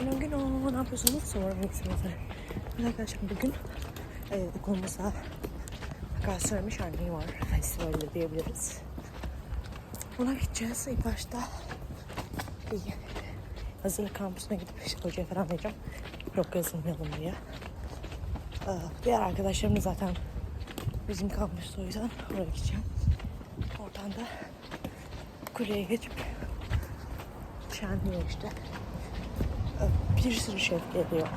Günün gün o ne yapıyorsunuz? Mısınız? Evet arkadaşlar bugün e, okulumuzda Galatasaray Şenliği var. Festivalde diyebiliriz. Buna gideceğiz. İlk başta bir hazırlık kampüsüne gidip işte hocaya falan vereceğim. Yok yazılmayalım diye. Ee, diğer arkadaşlarım da zaten bizim kampüste o yüzden oraya gideceğim. Oradan da kuleye geçip şenliğe işte. Bir sürü şef geliyor.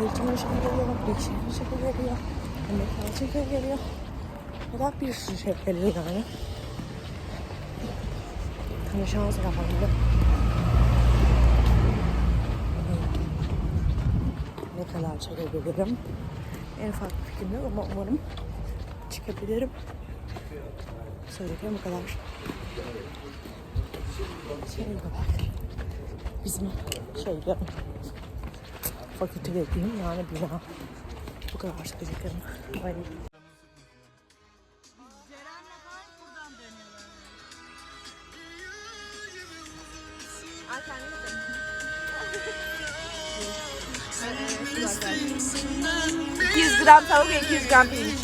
Eğitimli şef geliyor, bilgisayarlı şef geliyor, emekli şef geliyor. Da bir sürü şef geliyor yani. Tanışacağınız var bende. Ne kadar çekebilirim? En bir fikrim yok ama umarım çıkabilirim. Söyleyeceğim bu kadar. Şimdi bak. Bizim şeyde fakülte dediğim yani bina. Bu kadar söyleyeceklerim. Bye. gram tavuk ve 200 gram pirinç.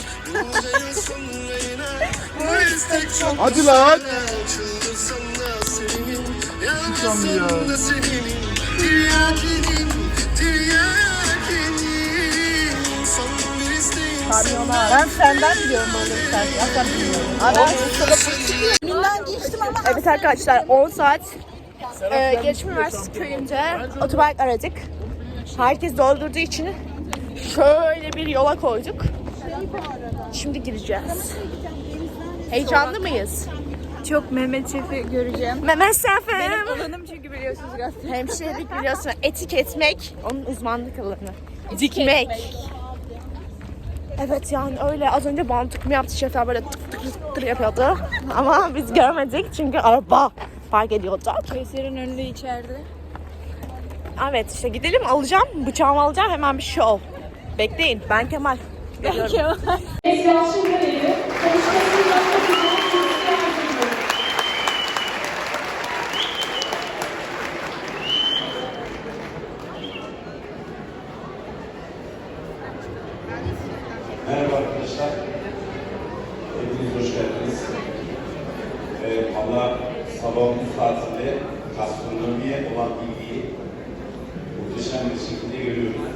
Hadi lan. Çıksam ya. Ben senden biliyorum böyle bir şarkı. Sen bilmiyorum. Evet arkadaşlar 10 saat e, Gelişim Üniversitesi köyünde otobank aradık. Herkes doldurduğu için şöyle bir yola koyduk. Şimdi gireceğiz. Heyecanlı mıyız? Çok Mehmet Şef'i göreceğim. Mehmet Sefem. Benim alanım çünkü biliyorsunuz gazete. Hemşirelik biliyorsun. Etik etmek onun uzmanlık alanı. Dikmek. Evet yani öyle az önce bantuk mu yaptı şefler böyle tık tık tık tık yapıyordu. Ama biz görmedik çünkü araba park ediyordu. Kayser'in önünde içeride. Evet işte gidelim alacağım bıçağımı alacağım hemen bir şov. Bekleyin ben Kemal. Geliyorum. Merhaba arkadaşlar. Hepiniz hoş geldiniz. Ee, Valla salonumuz tatilde gastronomiye olan ilgiyi muhteşem bir şekilde görüyoruz.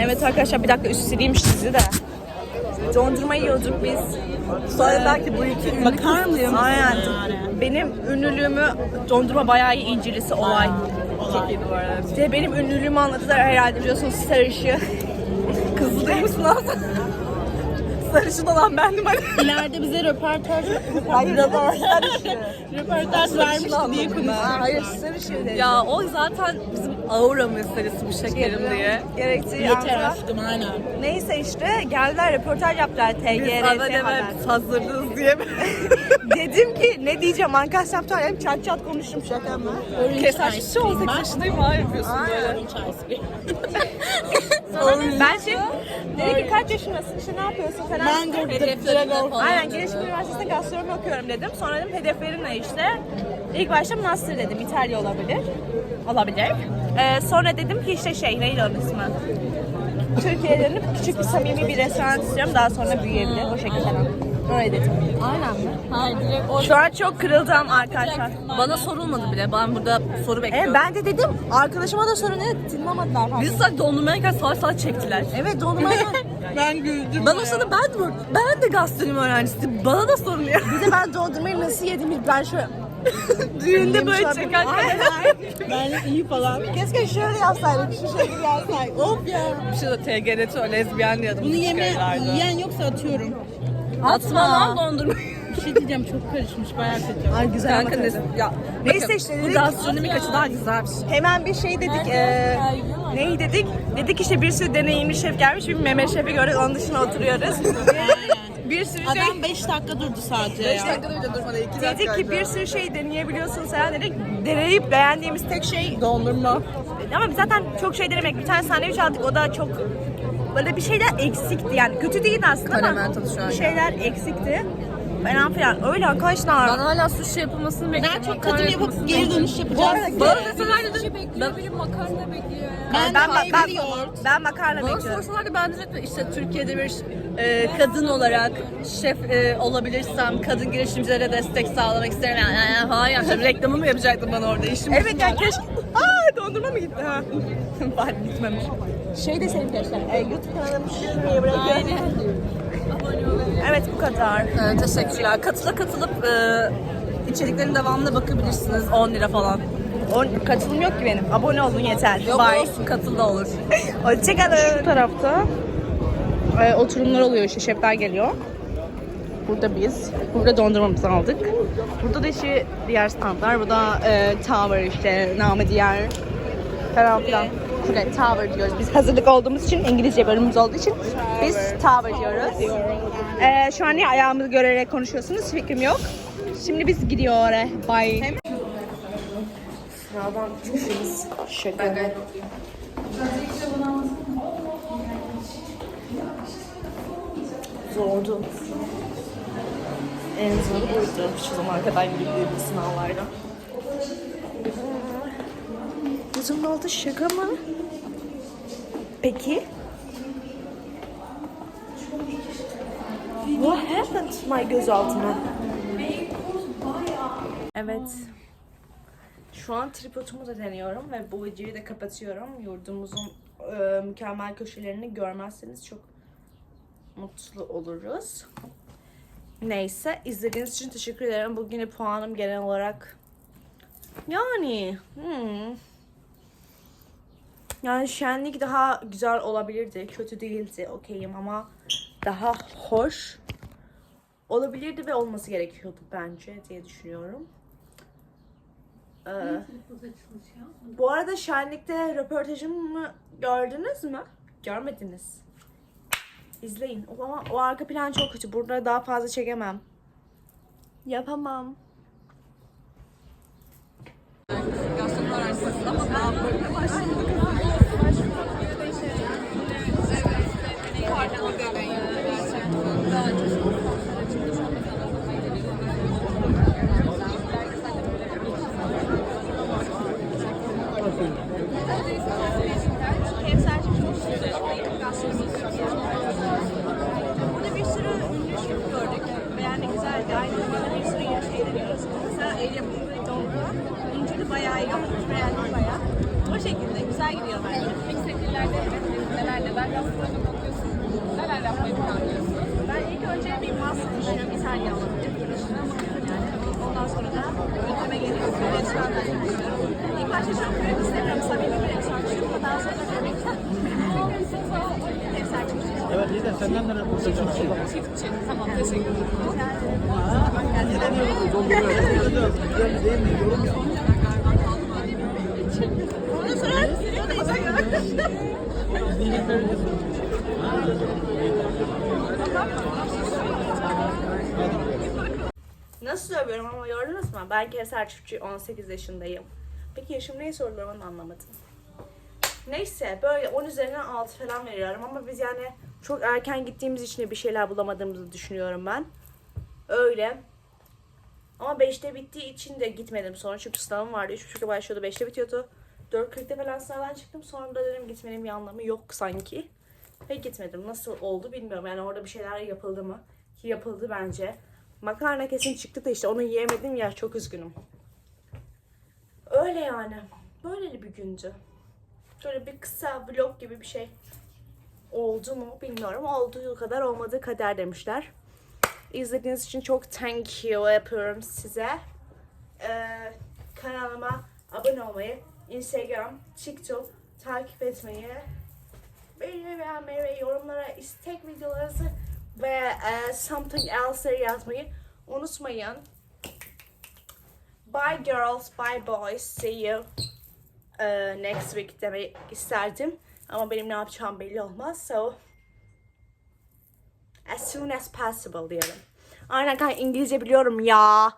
Evet arkadaşlar bir dakika üstseleyim sizi de. Dondurma yiyorduk biz. Sonra belki bu iki Bakar mısın? Aynen. Benim ünlülüğümü dondurma bayağı iyi incilisi olay. Arada. İşte benim ünlülüğümü anlattılar herhalde biliyorsunuz sarışı. Kızıl değil misin lan? Sarışın olan bendim hani. İleride bize röportaj Hayır ama sarışı. röportaj vermiş diye konuşuyor. Hayır sarışı dedi. Ya o zaten bizim aura meselesi bu şekerim diye. Gerektiği Yeter anda. aşkım aynen. Neyse işte geldiler röportaj yaptılar Biz TGRT haber hemen hazırlığız diye. Dedim ki ne diyeceğim Ankara yaptılar hem çat çat konuştum şaka mı? Keser şu 18 yaşındayım hala yapıyorsun böyle. Ben şimdi dedi ki kaç yaşındasın işte ne yapıyorsun falan. Ben de. Aynen Gelişim Üniversitesi'nde gastronomi okuyorum dedim. Sonra dedim hedeflerim ne işte. İlk başta master dedim İtalya olabilir. Olabilir. Ee, sonra dedim ki işte şey neydi onun ismi? Türkiye'ye dönüp küçük bir samimi bir restoran istiyorum. Daha sonra büyüyebilir. O şekilde Öyle dedim. Aynen mi? Hayır direkt Şu an çok kırıldım arkadaşlar. Bana sorulmadı bile. Ben burada soru E, bekliyorum. ben de dedim arkadaşıma da sorun ne dinlemediler. falan. Biz sadece dondurmaya kadar saat saat çektiler. Evet dondurmayı ben güldüm. Ben o sırada ben de, ben de gastronomi öğrencisiyim. Bana da soruluyor. bir de ben dondurmayı nasıl yedim ben şöyle Düğünde böyle çekerken. Ben iyi falan. keşke şöyle yapsaydık şu şekilde yapsaydık. Of ya. Bir şey de TGRT o lezbiyen diyordum. Bunu yeme yiyen yoksa atıyorum. Atma lan dondurmayı. Bir şey diyeceğim çok karışmış bayağı kötü. Ay güzel Kanka ne? Ya, Neyse bakın, işte Bu dedik. gastronomik açıdan güzel bir şey. Hemen bir şey dedik. eee neyi dedik? Dedik işte bir sürü deneyimli şef gelmiş. Bir Mehmet Şef'i gördük. Onun dışına oturuyoruz. bir sürü şey. Adam 5 dakika durdu sadece ya. Dedik ki bir sürü şey deneyebiliyorsun sen dedik. Deneyip beğendiğimiz tek şey dondurma. Ama biz zaten çok şey denemek. Bir tane sandviç aldık. O da çok böyle bir şeyler eksikti yani. Kötü değil aslında Karamel ama tadı şu an bir şeyler eksikti. Falan filan. Öyle arkadaşlar. Ben hala sushi yapılmasını bekliyorum. Daha çok tadım yapıp geri dönüş yapacağız. Bana deseler dedim. Ben biri makarna bekliyor ya. Ben, ben, de ben, ben, ben makarna Bana bekliyorum. sorsalardı ben diyecektim işte Türkiye'de bir e, kadın olarak şef e, olabilirsem kadın girişimcilere destek sağlamak isterim. Yani, yani, hayır yani reklamı mı yapacaktın bana orada işim Evet yani keşke... Dondurma mı gitti ha? Bari gitmemiş. Şey de senin arkadaşlar. E, YouTube kanalımı şuraya bırakıyorum. Evet bu kadar. Evet, teşekkürler. Katıla katılıp e, içeriklerin devamına bakabilirsiniz. 10 lira falan. O, katılım yok ki benim. Abone olun yeter. Yok Bye. olsun katıl da olur. Hoşçakalın. Şu tarafta e, oturumlar oluyor işte şefler geliyor. Burada biz. Burada dondurmamızı aldık. Burada da işte diğer standlar. Bu da e, Tower işte namı diğer falan filan. Okay, Tower diyoruz. Biz hazırlık olduğumuz için İngilizce bölümümüz olduğu için biz Tower diyoruz. E, şu an niye ayağımızı görerek konuşuyorsunuz fikrim yok. Şimdi biz gidiyor oraya. Bye. Sınavdan çıkışımız şaka. Zordu. En zoru buydu şu zamana kadar girdiğim sınavlarda. Gözümün altı şaka mı? Peki? What happened my göz altına? Evet. Şu an tripodumu da deniyorum ve bu videoyu da kapatıyorum. Yurdumuzun e, mükemmel köşelerini görmezseniz çok mutlu oluruz. Neyse izlediğiniz için teşekkür ederim. Bugün de puanım genel olarak yani hmm. yani şenlik daha güzel olabilirdi. Kötü değildi okeyim ama daha hoş olabilirdi ve olması gerekiyordu bence diye düşünüyorum. Ee, bu arada şenlikte röportajımı gördünüz mü? Görmediniz. İzleyin. O ama o arka plan çok kötü. Burada daha fazla çekemem. Yapamam. Burada bir sürü ünlü şef gördük. Beğendik, güzeldi. Aynı zamanda bir sürü yeni şey deniyoruz. Mesela el yapımı dolgu. İncili bayağı iyi olmuş. Beğendim bayağı. O şekilde güzel gidiyor bence. Sektörlerde neler neler yapmayı planlıyorsun? Neler yapmayı planlıyorsun? Ben ilk önce bir master düşünüyorum. İtalya olabilir. Yani. Ondan sonra da ülkeme geliyorum. Restoran düşünüyorum. İlk başta çok büyük istemiyorum. Samimi bir restoran düşünüyorum. Ama daha sonra tabii ki sahibi düşünüyorum. Evet iyi de senden de röportaj alalım. Tamam teşekkür ederim. Değil mi? Yorum yap. Onu sorar mısın? Nasıl söylüyorum ama gördünüz mü? Ben Kevser Çiftçi 18 yaşındayım. Peki yaşım neyi soruyorum onu anlamadım. Neyse böyle 10 üzerinden 6 falan veriyorum ama biz yani çok erken gittiğimiz için bir şeyler bulamadığımızı düşünüyorum ben. Öyle. Ama 5'te bittiği için de gitmedim sonra çünkü sınavım vardı. 3.30'da başlıyordu 5'te bitiyordu. 4.40'da falan sınavdan çıktım. Sonra da dedim gitmenin bir anlamı yok sanki. Ve gitmedim. Nasıl oldu bilmiyorum. Yani orada bir şeyler yapıldı mı? Ki yapıldı bence. Makarna kesin çıktı da işte onu yiyemedim ya çok üzgünüm. Öyle yani. Böyle bir gündü. Böyle bir kısa vlog gibi bir şey oldu mu bilmiyorum. Olduğu kadar olmadığı kader demişler. İzlediğiniz için çok thank you yapıyorum size. Ee, kanalıma abone olmayı, Instagram, TikTok takip etmeyi, beni beğenmeyi ve yorumlara istek videolarınızı ve e, something else yazmayı unutmayın. Bye girls, bye boys, see you uh, next week demek isterdim. Ama benim ne yapacağım belli olmaz. So as soon as possible diyelim. Aynen kanka İngilizce biliyorum ya.